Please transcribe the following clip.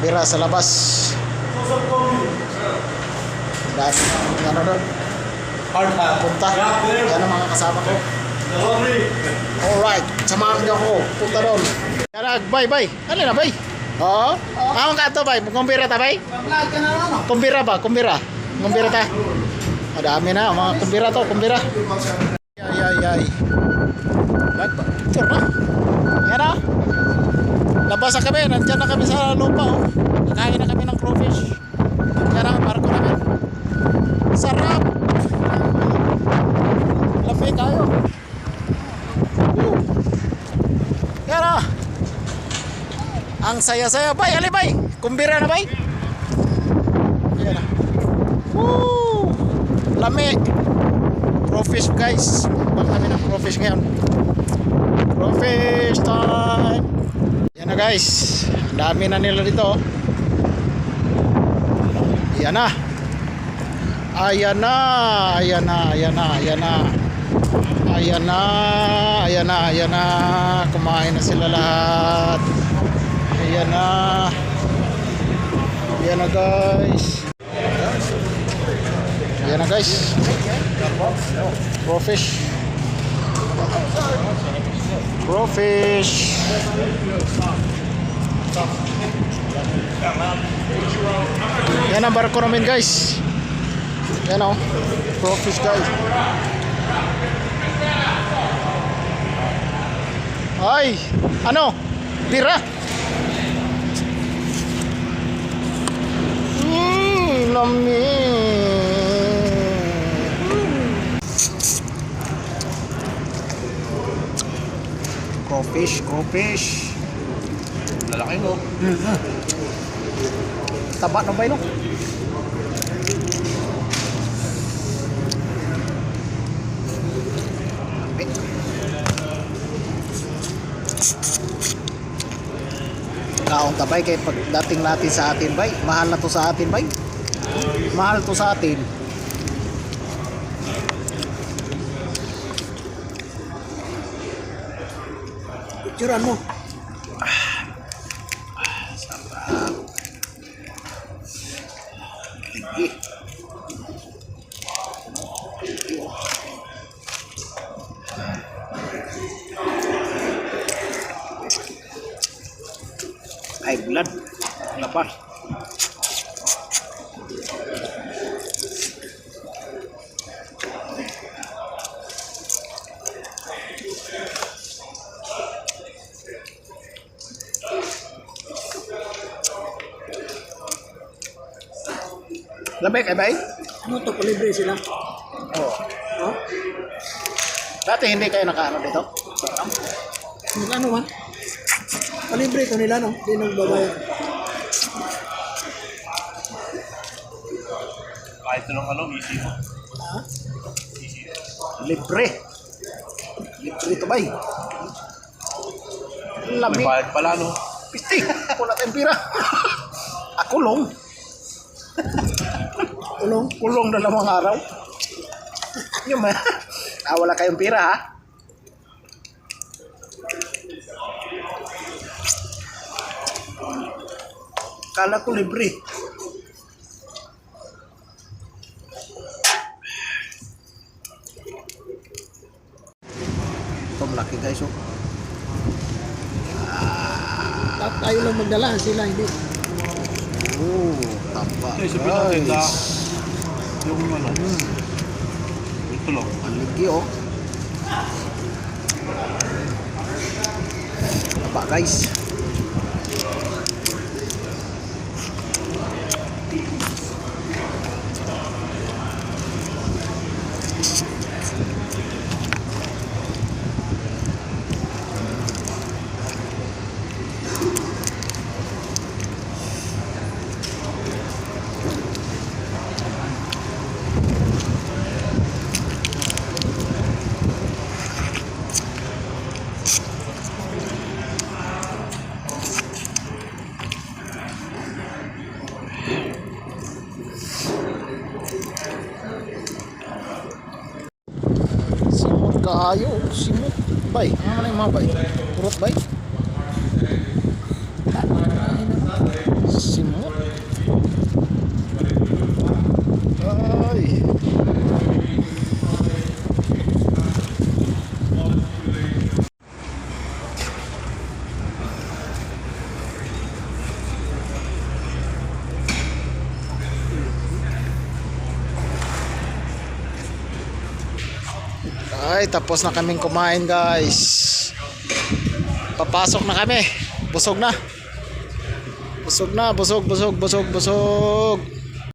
bira sa labas. Dahil, ano doon, Hard hat. punta. Yan ang mga kasama ko. Alright, samahan niyo ako. Punta doon. Yan bye bye. Ano na, bye? Oo. Ako ka to, bye. Kumbira ta, bye? Kumbira ba? Kumbira. Kumbira ta. Madami na, mga kumbira to, kumbira. Ay, ay, ay. Lag ba? Ito na. Yan na. Labas na kami, nandyan na kami sa lupa. Oh. Nakain na kami ng crawfish. Yan ang barko namin. Sarap! Lamig tayo. Woo! Na. Ang saya-saya. Bay, ali bay. Kumbira na bay. Yan na. Woo! Lami. Crawfish guys. Bang kami ng crawfish ngayon. Crawfish time. Guys. Dami na nila dito. Yan na. Ayan na. Ayan na. Ayan na. Ayan na. Ayan na. Ayan na. Ayan na. Kumain na sila lahat. Ayan na. Ayan na guys. Ayan na guys. Crawfish. Yan ang barko namin guys. Yan o. Crawfish guys. Ay! Ano? Tira! Mmm, lamig. Crawfish, crawfish. Lalaki no? Taba na ba yun? Kaong tabay kay pagdating natin sa atin bay, mahal na to sa atin bay. Mahal to sa atin. Picturean mo. Sige. High blood. Lapas. Lamig, ay bay? Ano to? Palibre sila. Oo. Ha? Dati hindi kayo nakaano dito? Magkano man? Palibre to nila, no? Hindi nagbabayad. Kahit anong ano, easy mo. Ha? Libre. Libre to bay. May Lamig. bayad pala no? Pisti. Wala tayong pira. Ako long. Ulong. Kulong na lamang araw. Yung ma. Ah, wala kayong pira ha? Kala ko libre. Ito malaki guys oh. Tayo lang magdala, sila hindi. Oh, tamba na guys. Yung ano. Ito lang. Ang ligi oh. Taba guys. Kaayo, simot. Bay, ano man yung mga bay? Turot bay? Ay, tapos na kaming kumain guys. Papasok na kami. Busog na. Busog na, busog, busog, busog, busog.